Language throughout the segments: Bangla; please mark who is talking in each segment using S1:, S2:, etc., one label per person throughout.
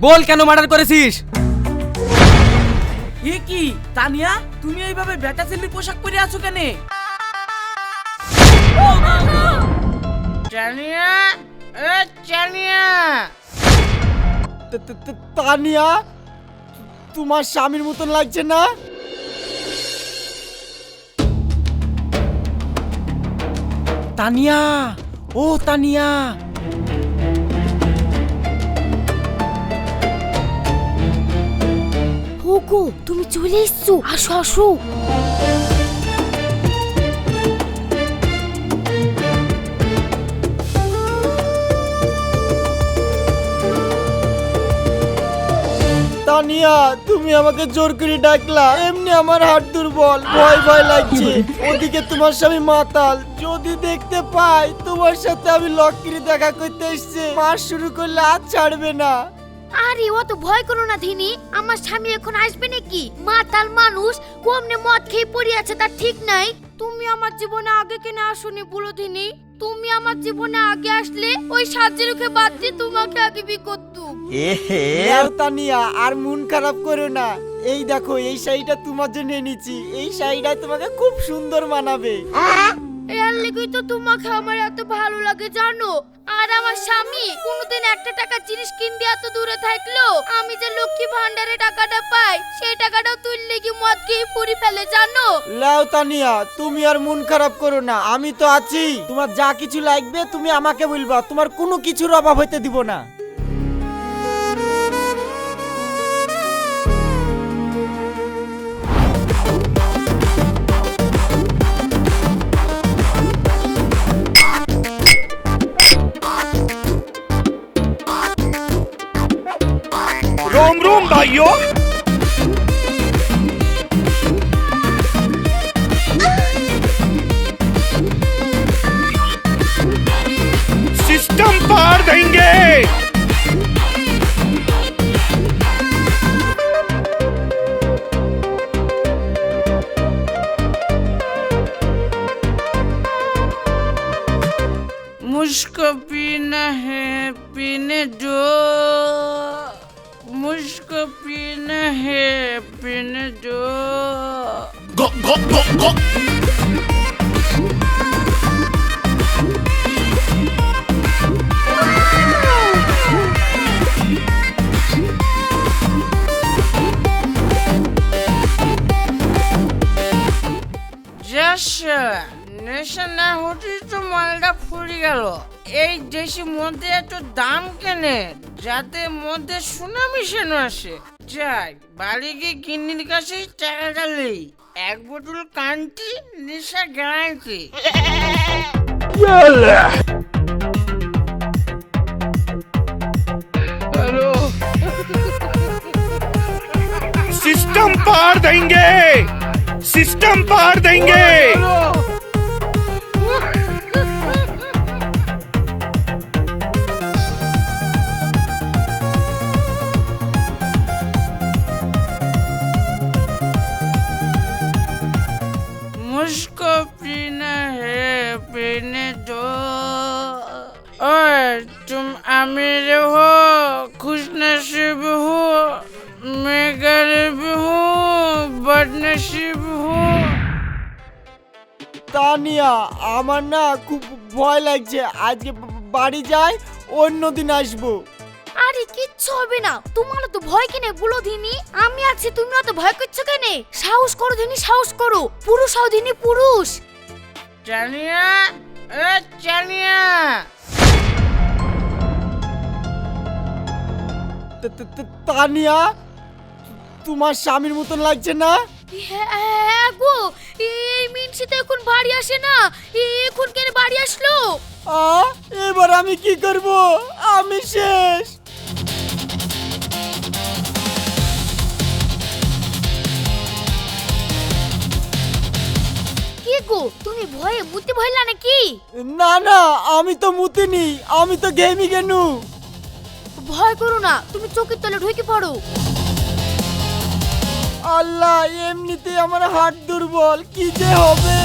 S1: বল কেন মার্ডার করেছিস?
S2: এ কি? তানিয়া তুমি এইভাবে বেটা ছেলের পোশাক পরে আছো কেন?
S3: চানিয়া এ চানিয়া
S4: তা- তা- তা- তানিয়া তোমার স্বামীর মতন লাগছে না? তানিয়া ও তানিয়া।
S5: ওগো, তুমি চলে এসছো। আসো আসো।
S4: তানিয়া, তুমি আমাকে জোর করে ডাকলা। এমনি আমার হাত দুর্বল, ভয় ভয় লাগছে। ওদিকে তোমার স্বামী মাতাল। যদি দেখতে পাই, তোমার সাথে আমি লক্ষ্মী দেখা করতে এসছে। মাস শুরু করলে আর ছাড়বে না।
S5: আরে অত ভয় করো না ধিনি। আমার স্বামী এখন আসবে নাকি? মাতাল মানুষ কমনে মদ খেয়ে পড়ে আছে তার ঠিক নাই। তুমি আমার জীবনে আগে কেন আসনি বলো ধিনি। তুমি আমার জীবনে আগে আসলে ওই সাজ্জেরুকে বাদ দিয়ে তোমাকে আগে বি করতুম
S4: নাও তানিয়া আর মন খারাপ করো না। এই দেখো এই শাড়িটা তোমার জন্য এনেছি। এই শাড়িটা তোমাকে খুব সুন্দর মানাবে।
S5: এর লেগেই তো তোমাকে আমার এত ভালো লাগে, জানো? আর আমার স্বামী কোনোদিন একটা টাকা জিনিস কিনতে এত দূরে থাকল, আমি যে লক্ষ্মী ভান্ডারে টাকাটা পাই, সেই টাকাটাও তুললে কি মদ খেয়ে ফুরি ফেলে, জানো?
S4: লাও তানিয়া, তুমি আর মন খারাপ করো না, আমি তো আছি। তোমার যা কিছু লাগবে তুমি আমাকে বলবা, তোমার কোনো কিছুর অভাব হইতে দিব না।
S6: Bunlar yok.
S3: मुझको पीना है पीने दो
S6: गो गो गो गो
S3: যাস নেশা না হতেই তো মালটা ফুরি গেল এই দেশি মধ্যে এত দাম কেনে যাতে মধ্যে সোনা মিশানো আসে যাই বাড়ি গিয়ে গিন্নির কাছে টাকাটা নেই এক বোতল কান্তি নেশা গ্যারান্টি
S6: सिस्टम पार देंगे सिस्टम पार देंगे
S3: পার্টনারশিপ হো।
S4: তানিয়া আমার না খুব ভয় লাগছে। আজকে বাড়ি যাই অন্য দিন আসব।
S5: আরে কিচ্ছু হবে না। তোমার তো ভয় কেনে বলো দিনি আমি আছি তুমি অত ভয় করছ কেনে? সাহস করো দিনি সাহস করো। পুরুষ হও দিনি পুরুষ।
S3: জানিয়া এ
S4: জানিয়া তানিয়া তোমার স্বামীর মতন লাগছে না?
S5: হ্যাঁ গো এই মিনসি তো এখন বাড়ি আসে না। এখন কেন বাড়ি আসলো?
S4: আ এবার আমি কি করব? আমি শেষ।
S5: কি গো তুমি ভয়ে মুতে ভয়লা নাকি?
S4: না না আমি তো মুতিনি আমি তো গেমি গেনু।
S5: ভয় করো না তুমি চোখের তলে ঢুকে পড়ো।
S4: আল্লাহ এমনিতে আমার হাট দুর্বল, কি যে হবে?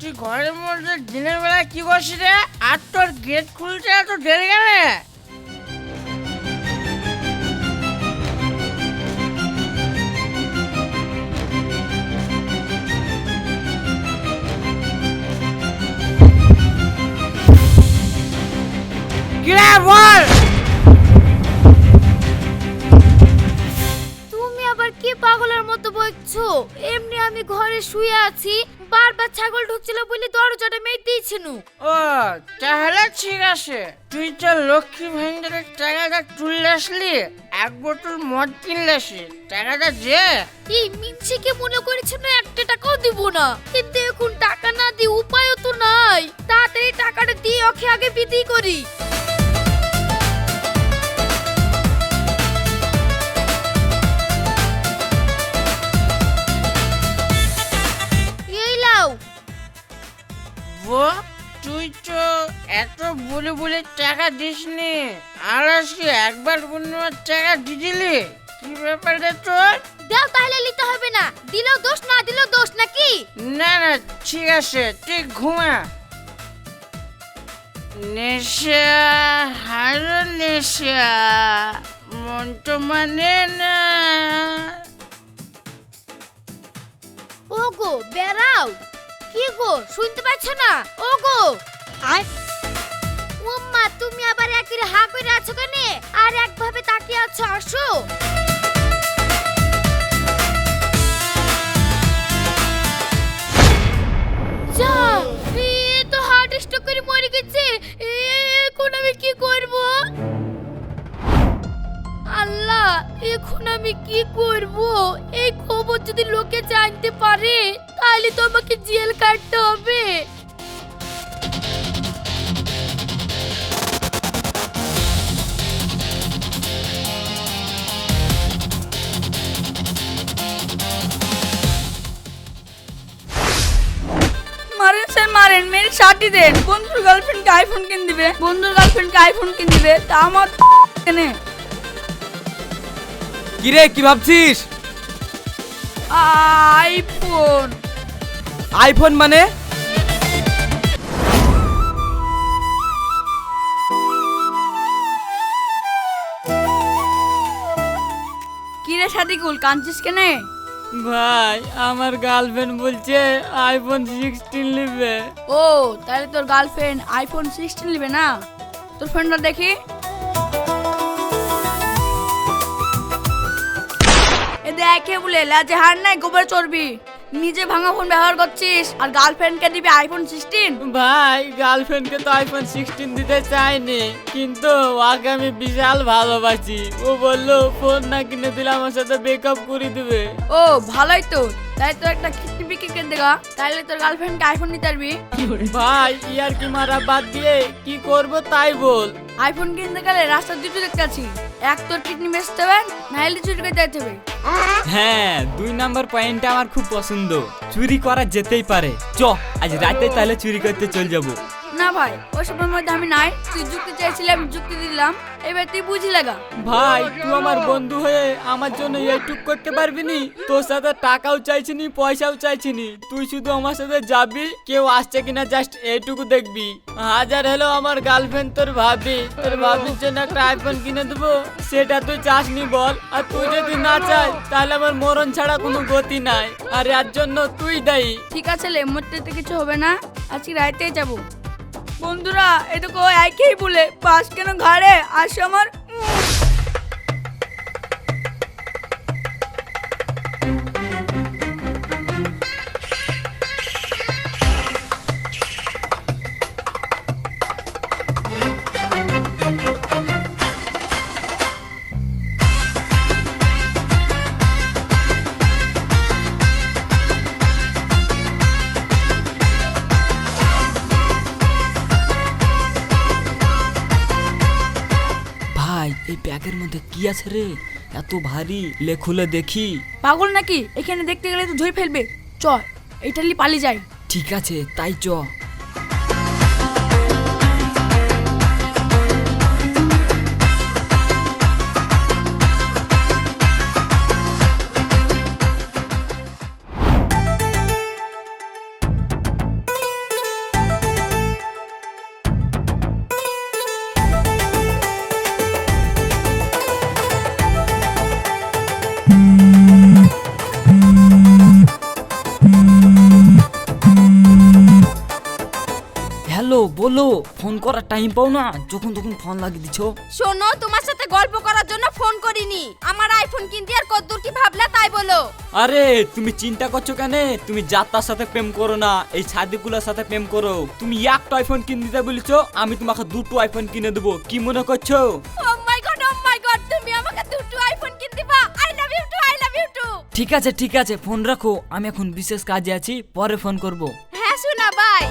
S3: তুই ঘরের মধ্যে দিনের বেলা কি করছিস রে? আর তোর গেট খুলতে এত দেরি গেলে কিরে বল
S5: তুমি আবার কি পাগলের মতো বলছো এমনি আমি ঘরে শুয়ে আছি বারবার ছাগল ঢুকছিল বলে দরজাটা মেয়ে দিয়েছিনু।
S3: ও তাহলে ঠিক আছে। তুই তো লক্ষ্মী ভান্ডারের টাকাটা তুললে আসলি এক বোতল মদ কিনলে আসি টাকাটা যে
S5: এই মিনসিকে মনে করেছিল একটা টাকাও দিব না? কিন্তু এখন টাকা না দিয়ে উপায়ও তো নাই। তাড়াতাড়ি টাকাটা দিয়ে ওকে আগে বিদি করি।
S3: বো তুই তো এত বলে বলে টাকা দিসনি। আর আজকে একবার পূর্ণিমার টাকা দিদিলি কি ব্যাপার রে তোর?
S5: দাও তাহলে নিতে হবে না। দিলেও দোষ না দিলেও দোষ নাকি?
S3: না না ঠিক আছে তুই ঘুমা। নেশা হারো নেশা মন তো মানে না।
S5: ওগো বেরাও কি গো? শুনতে পাচ্ছ না? ওগো! উম্মা তুমি আবার একই হা করে আছো কেন? আর একভাবে তাকিয়ে আছো আসো। যা এ তো হার্ট স্ট্রোক করে মরে গেছে। এ, এখন আমি কি করব? এখন আমি কি করব? এই খবর যদি লোকে জানতে পারে, তাহলে তো আমাকে জেল কাটতে হবে।
S2: মারেন স্যার, মারেন। মেরে শার্টি দেন। বন্ধুর গার্লফ্রেন্ডকে আইফোন কিনে দিবে। বন্ধুর গার্লফ্রেন্ডকে আইফোন কিনে দিবে। তা আমার কেনে
S1: কিরে কি ভাবছিস?
S2: আইফোন।
S1: আইফোন মানে?
S2: কি রে শাদিকুল কাঁদছিস কেনে?
S7: ভাই আমার গার্লফ্রেন্ড বলছে আইফোন সিক্সটিন নেবে।
S2: ও তাহলে তোর গার্লফ্রেন্ড আইফোন সিক্সটিন নেবে না? তোর ফোনটা দেখি। এ বলে? লাজে হার নাই গোবর চর্বি। নিজে ভাঙা ফোন ব্যবহার করছিস? আর গার্লফ্রেন্ডকে দিবি আইফোন সিক্সটিন
S7: ভাই গার্লফ্রেন্ডকে তো আইফোন সিক্সটিন দিতে চাইনি। কিন্তু ওকে আমি বিশাল ভালোবাসি। ও বলল ফোন না কিনে দিলে আমার সাথে ব্রেকআপ করে দেবে।
S2: ও ভালোই তো। তাই তোর একটা কিডনি বিক্রি করে দেগা তাহলে তোর গার্লফ্রেন্ডকে আইফোন নিতে পারবি?
S7: ভাই ইয়ার কি মারা বাদ দিয়ে কি করব তাই বল।
S2: আইফোন কিনতে গেলে রাস্তা দুটো দেখতে আছি এক তো কিডনি বেচতে হবে, নাহলে চুরি করে যেতে হবে
S1: হ্যাঁ দুই নাম্বার পয়েন্টটা আমার খুব পছন্দ। চুরি করা যেতেই পারে। চ, আজ রাতে তাহলে চুরি করতে চল যাব।
S2: না ভাই ওসবের মধ্যে আমি নাই। তুই যুক্তি চাইছিলি আমি যুক্তি দিলাম। এবার তুই বুঝি লাগা।
S7: ভাই তুই আমার বন্ধু হয়ে আমার জন্য এইটুক করতে পারবি নি? তোর সাথে টাকাও চাইছি নি পয়সাও চাইছি নি। তুই শুধু আমার সাথে যাবি কেউ আসছে কিনা জাস্ট এইটুকু দেখবি। হাজার হলো আমার গার্লফ্রেন্ড তোর ভাবি। তোর ভাবির জন্য একটা আইফোন কিনে দেবো। সেটা তুই চাসনি বল। আর তুই যদি না চাই তাহলে আমার মরণ ছাড়া কোনো গতি নাই। আর এর জন্য তুই দায়ী।
S2: ঠিক আছে লে মরতে কিছু হবে না। আজকে রাইতেই যাব। বন্ধুরা এটুকু একই বলে পাশ কেন ঘাড়ে? আসে আমার।
S1: কি আছে রে? এত ভারী। লে খুলে দেখি।
S2: পাগল নাকি? এখানে দেখতে গেলে তো ধরে ফেলবে। চ এইটালি পালিয়ে যাই।
S1: ঠিক আছে তাই চ। বলো ফোন করার টাইম পাও না যখন তখন ফোন লাগিয়ে দিছো।
S5: শোনো তোমার সাথে গল্প করার জন্য ফোন করিনি। আমার আইফোন কিনতে আর কতদূর কি ভাবলা তাই বলো।
S1: আরে তুমি চিন্তা করছ কেন? তুমি যাত্রার সাথে প্রেম করো না এই সাদিকুলার সাথে প্রেম করো। তুমি একটা আইফোন কিনে দিতে বলেছ আমি তোমাকে দুটো আইফোন কিনে দেবো। কি মনে করছ?
S5: ও মাই গড ও মাই গড তুমি আমাকে দুটো আইফোন কিনে দিবা। I love you too I love you too
S1: ঠিক আছে ঠিক আছে ফোন রাখো আমি এখন বিশেষ কাজে আছি পরে ফোন করব।
S5: হ্যাঁ শোনা বাই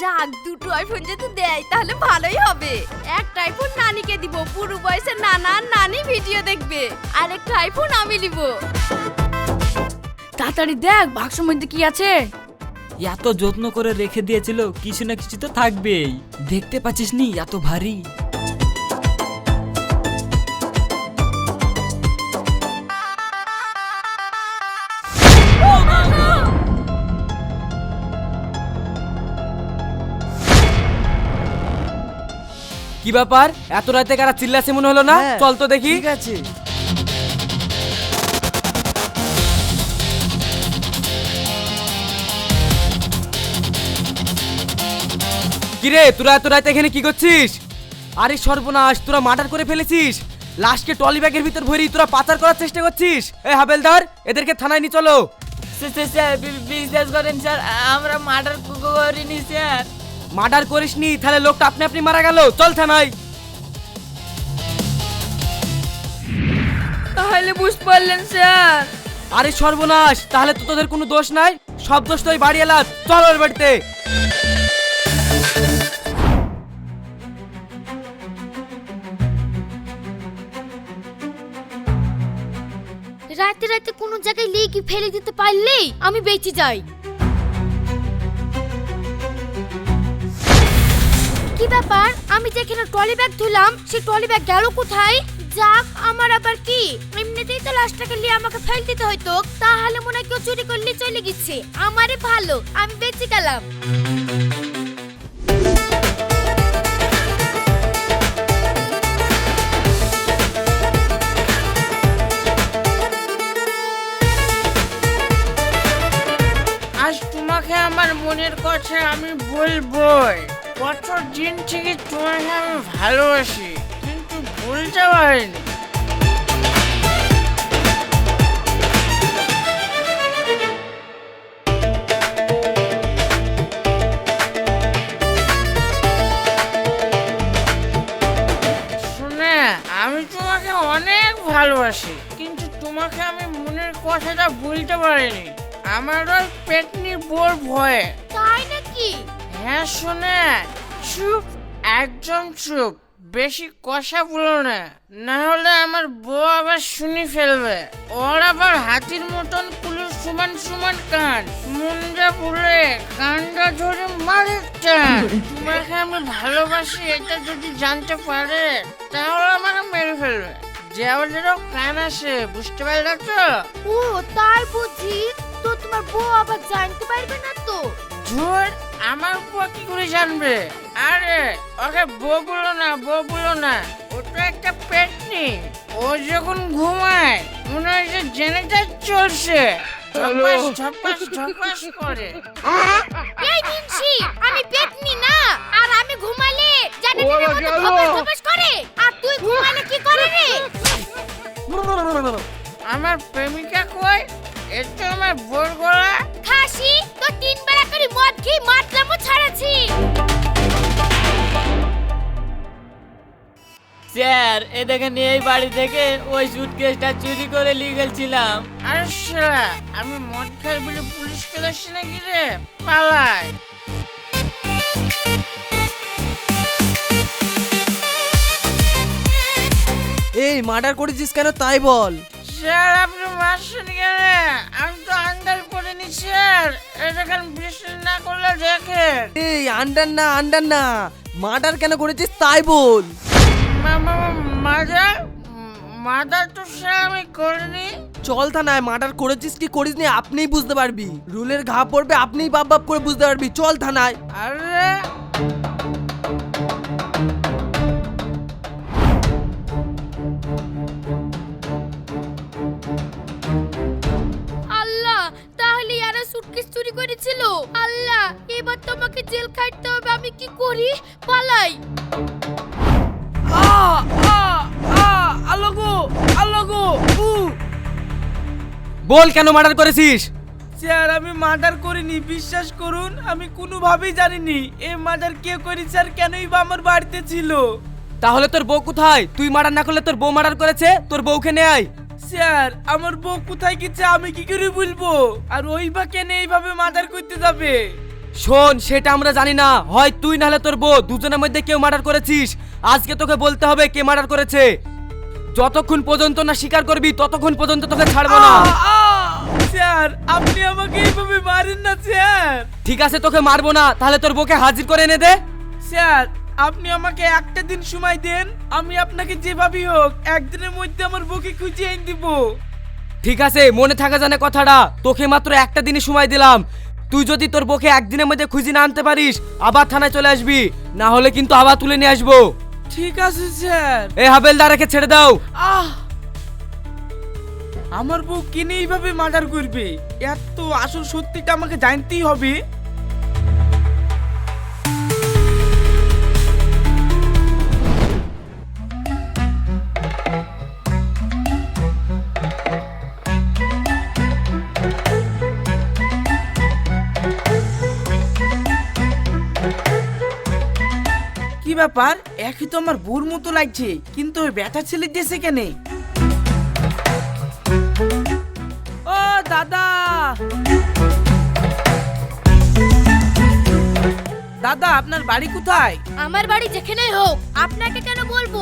S5: যাক, দুটো আইফোন যদি দেয়, তাহলে ভালোই হবে। একটা আইফোন নানিকে দিব, পুরো বয়সে নানা নানি ভিডিও দেখবে। আর একটা আইফোন আমি নিব।
S2: তাড়াতাড়ি দেখ বাক্সের মধ্যে কি আছে।
S1: এত যত্ন করে রেখে দিয়েছিল, কিছু না কিছু তো থাকবেই। দেখতে পাচ্ছিস নি, এত ভারী।
S8: কি ব্যাপার? এত রাতে কারা চিল্লাছে মনে হলো না?
S4: হ্যাঁ,
S8: চল তো দেখি।
S4: ঠিক আছে।
S8: কিরে তোরা এত রাতে এখানে কি করছিস? আরে সর্বনাশ তোরা মার্ডার করে ফেলেছিস। লাশকে টলি ব্যাগের ভিতর ভরি তোরা পাচার করার চেষ্টা করছিস। এ হাবেলদার এদেরকে থানায় নিয়ে চলো।
S7: স্যার বিশ্বাস করেন স্যার আমরা মার্ডার করিনি স্যার।
S8: মার্ডার করিসনি তাহলে লোকটা আপনি আপনি মারা গেল। চল থানায়।
S2: তাহলে বুঝতে পারলেন স্যার।
S8: আরে সর্বনাশ তাহলে তো তোদের কোনো দোষ নাই? সব দোষ তো ওই বাড়ি এলাম চল ওর বাড়িতে।
S5: রাতে রাতে কোনো জায়গায় লেগে ফেলে দিতে পারলেই আমি বেঁচে যাই। কি ব্যাপার? আমি যেখানে ট্রলি ব্যাগ ধুলাম, সেই ট্রলি ব্যাগ গেল কোথায়? যাক, আমার আবার কি? এমনিতেই তো লাশটাকে নিয়ে আমাকে ফেল দিতে হয়তো তাহলে মনে হয় কেউ চুরি করলে চলে গেছে। আমারই ভালো, আমি বেঁচে গেলাম।
S3: আজ তোমাকে আমার মনের কথা আমি বলবই। কত দিন থেকে তোমাকে আমি ভালোবাসি, কিন্তু বলতে পারিনি। আমি তোমাকে অনেক ভালোবাসি, কিন্তু তোমাকে আমি মনের কথাটা বলতে পারিনি। আমার ওই পেটনির বোর ভয়ে।
S5: তাই নাকি?
S3: হ্যাঁ শুনে। চুপ, একদম চুপ। বেশি কথা বলো না। না হলে আমার বউ আবার শুনি ফেলবে। ওর আবার হাতির মতন কুলুর সমান সমান কান। মুন্ডা পুলে কানটা ধরে মারে টান। তোমাকে আমি ভালোবাসি, এটা যদি জানতে পারে, তাহলে আমাকে মেরে ফেলবে। দেওয়ালেরও কান আছে বুঝতে পারলে তো?
S5: ও, তাই বুঝি? তো তোমার বউ আবার জানতে পারবে না তো?
S3: ধুর আমার বউ কি করে জানবে? আরে ওকে বউ বলো না বউ বলো না। ও তো একটা পেটনি। ও যখন ঘুমায় মনে হয় যে জেনেটার চলছে। ঝপাস ঝপাস ঝপাস করে।
S5: এই আমি পেটনি না। আর আমি ঘুমালে জানি না মতো ধপাস ধপাস করে? আর তুই ঘুমালে কি করে রে?
S3: আমার প্রেমিকা কই? এতো আমার বোর গলা
S5: খাসি তো তিন বেলা করে মদ খেয়ে মাতলামো ছাড়াছি
S7: স্যার এ দেখেন এই বাড়ি থেকে ওই সুটকেসটা চুরি করে নিয়ে গেছিলাম।
S3: আরে শালা আমি মদ খাই বলে পুলিশ কেলাসি নাকি রে? পালাই।
S8: এই মার্ডার করেছিস কেন তাই বল।
S3: স্যার আপনি মারছেন কেন? আমি তো নি স্যার বিশ্বাস না করলে দেখে
S8: এই আন্ডার না আন্ডার না। মার্ডার কেন করেছিস তাই বল।
S3: Mother murder? তো সে আমি করিনি।
S8: চল থানায় মার্ডার করেছিস কি করিস নি আপনিই বুঝতে পারবি। রুলের ঘা পড়বে আপনিই বাপ বাপ করে বুঝতে পারবি। চল থানায়।
S3: আরে
S5: সবকিছু চুরি করেছিল? আল্লাহ এবার তোমাকে জেল খাটতে হবে আমি কি করি? পালাই।
S8: বল কেন মার্ডার করেছিস?
S9: স্যার আমি মার্ডার করিনি বিশ্বাস করুন আমি কোনোভাবেই জানিনি। এই মার্ডার কে করেছে আর কেনই বা আমার বাড়িতে ছিল?
S8: তাহলে তোর বউ কোথায়? তুই মার্ডার না করলে তোর বউ মার্ডার করেছে? তোর বউকে নে আয়।
S9: স্যার আমার বউ কোথায় গেছে আমি কি করে বলব? আর ওই বা কেন এইভাবে মার্ডার করতে যাবে?
S8: শোন সেটা আমরা জানি না। হয় তুই নাহলে তোর বউ দুজনের মধ্যে কেউ মার্ডার করেছিস? আজকে তোকে বলতে হবে কে মার্ডার করেছে। যতক্ষণ পর্যন্ত না স্বীকার করবি ততক্ষণ পর্যন্ত তোকে ছাড়বো না!
S9: স্যার আপনি আমাকে এইভাবে মারেন না স্যার।
S8: ঠিক আছে তোকে মারবো না। তাহলে তোর বউকে হাজির করে এনে দে।
S9: স্যার আপনি আমাকে একটা দিন সময় দেন আমি আপনাকে যেভাবেই হোক একদিনের মধ্যে আমার বউকে খুঁজে এনে দিব।
S8: ঠিক আছে মনে থাকা জানে কথাটা। তোকে মাত্র একটা দিনই সময় দিলাম। তুই যদি তোর বউকে একদিনের মধ্যে খুঁজে না আনতে পারিস আবার থানায় চলে আসবি। না হলে কিন্তু আবার তুলে নিয়ে আসব।
S9: ঠিক আছে স্যার।
S8: এ হাবেলদারকে ছেড়ে দাও।
S9: আহ! আমার বউ কিনে এইভাবে মার্ডার করবে। এত আসল সত্যিটা আমাকে জানতেই হবে। ব্যাপার একই তো আমার বউর মতো লাগছে কিন্তু ওই ব্যাটা ছেলে দিয়েছে কেন? ও দাদা! দাদা আপনার বাড়ি কোথায়?
S5: আমার বাড়ি যেখানেই হোক আপনাকে কেন বলব?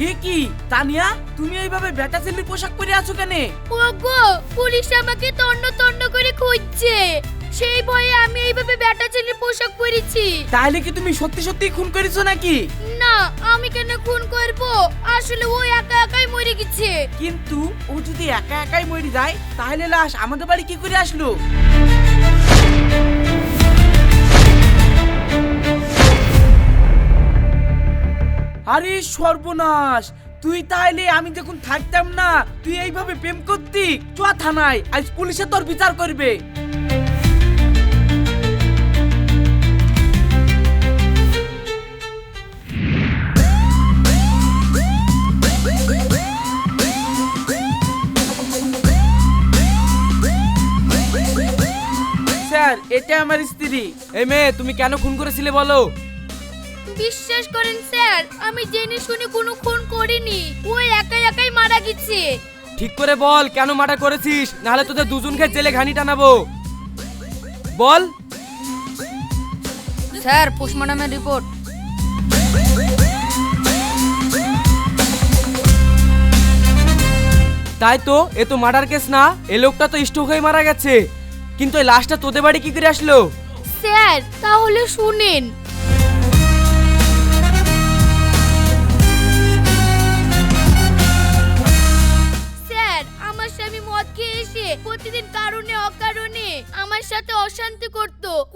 S9: এ কি তানিয়া? তুমি এইভাবে ব্যাটা ছেলের পোশাক পরে আছো কেন?
S5: ওগো পুলিশ আমাকে তন্ন তন্ন করে খুঁজছে। সেই ভয়ে আমি এইভাবে ব্যাটা ছেলের পোশাক পরেছি।
S9: তাহলে কি তুমি সত্যি সত্যি খুন করেছ নাকি?
S5: না আমি কেন খুন করব? আসলে ও একা একাই মরে গেছে।
S9: কিন্তু ও যদি একা একাই মরে যায় তাহলে লাশ আমাদের বাড়ি কি করে আসলো? আরে সর্বনাশ! তুই তাইলে আমি যখন থাকতাম না, তুই এইভাবে প্রেম করতি? চ থানায়, আজ পুলিশে তোর বিচার করবে। স্যার, এটা আমার স্ত্রী।
S8: এই মেয়ে, তুমি কেন খুন করেছিলে বলো?
S5: বিশ্বাস করেন স্যার। আমি জেনে শুনে কোনো খুন করিনি। ও একাই একাই মারা গেছে।
S8: ঠিক করে বল কেন মার্ডার করেছিস? নাহলে তোদের দুজনকে জেলে ঘানি টানাবো। বল।
S10: Sir পোস্টমর্টমের report.
S8: তাই তো এ তো মার্ডার কেস না এ লোকটা তো স্ট্রোক হয়ে মারা গেছে। কিন্তু এই লাশটা তোদের বাড়ি কি করে আসলো?
S5: স্যার তাহলে শুনেন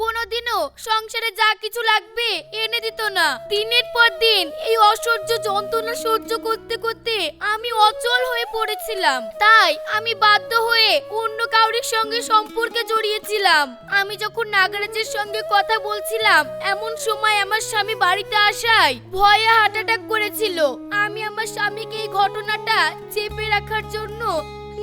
S5: কোনোদিনও সংসারে যা কিছু লাগবে এনে দিত না। দিনের পর দিন এই অসহ্য যন্ত্রণা সহ্য করতে করতে আমি অচল হয়ে পড়েছিলাম। তাই আমি বাধ্য হয়ে অন্য কাউরির সঙ্গে সম্পর্কে জড়িয়েছিলাম। আমি যখন নাগরাজের সঙ্গে কথা বলছিলাম, এমন সময় আমার স্বামী বাড়িতে আসায় ভয়ে হার্ট অ্যাটাক করেছিল। আমি আমার স্বামীকে এই ঘটনাটা চেপে রাখার জন্য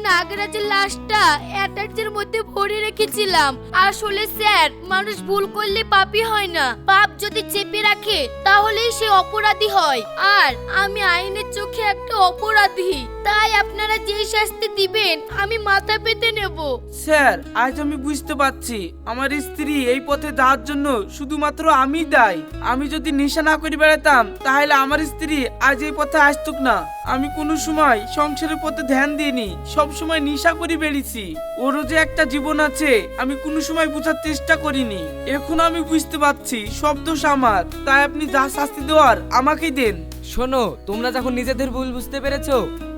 S5: নাগরাজের লাশটা অ্যাটাচের মধ্যে ভরে রেখেছিলাম। আসলে স্যার, মানুষ ভুল করলে পাপই হয় না। পাপ যদি চেপে রাখে, তাহলেই সে অপরাধী হয়। আর আমি আইনের চোখে একটা অপরাধী। তাই আপনারা যেই শাস্তি দিবেন, আমি মাথা পেতে নেব।
S9: স্যার, আজ আমি বুঝতে পারছি। আমার স্ত্রী এই পথে যাওয়ার জন্য শুধুমাত্র আমি দায়ী। আমি যদি নেশা না করে বেড়াতাম, তাহলে আমার স্ত্রী আজ এই পথে আসতুক না। আমি কোনো সময় সংসারের পথে ধ্যান দিইনি, সব সময় নেশা করে বেরিয়েছি ওরও যে একটা জীবন আছে, আমি কোনো সময় বোঝার চেষ্টা করিনি। এখন আমি বুঝতে পারছি, সব দোষ আমার। তাই আপনি যা শাস্তি দেওয়ার আমাকেই দেন।
S8: শোনো, তোমরা যখন নিজেদের ভুল বুঝতে পেরেছ,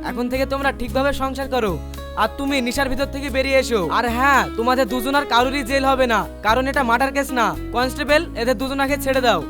S8: এখন থেকে তোমরা ঠিকভাবে সংসার করো। আর তুমি নিশার ভিতর থেকে বেরিয়ে এসো। আর হ্যাঁ তোমাদের দুজনার কারোরই জেল হবে না, কারণ এটা মার্ডার কেস না। কনস্টেবল, এদের দুজনাকে ছেড়ে দাও।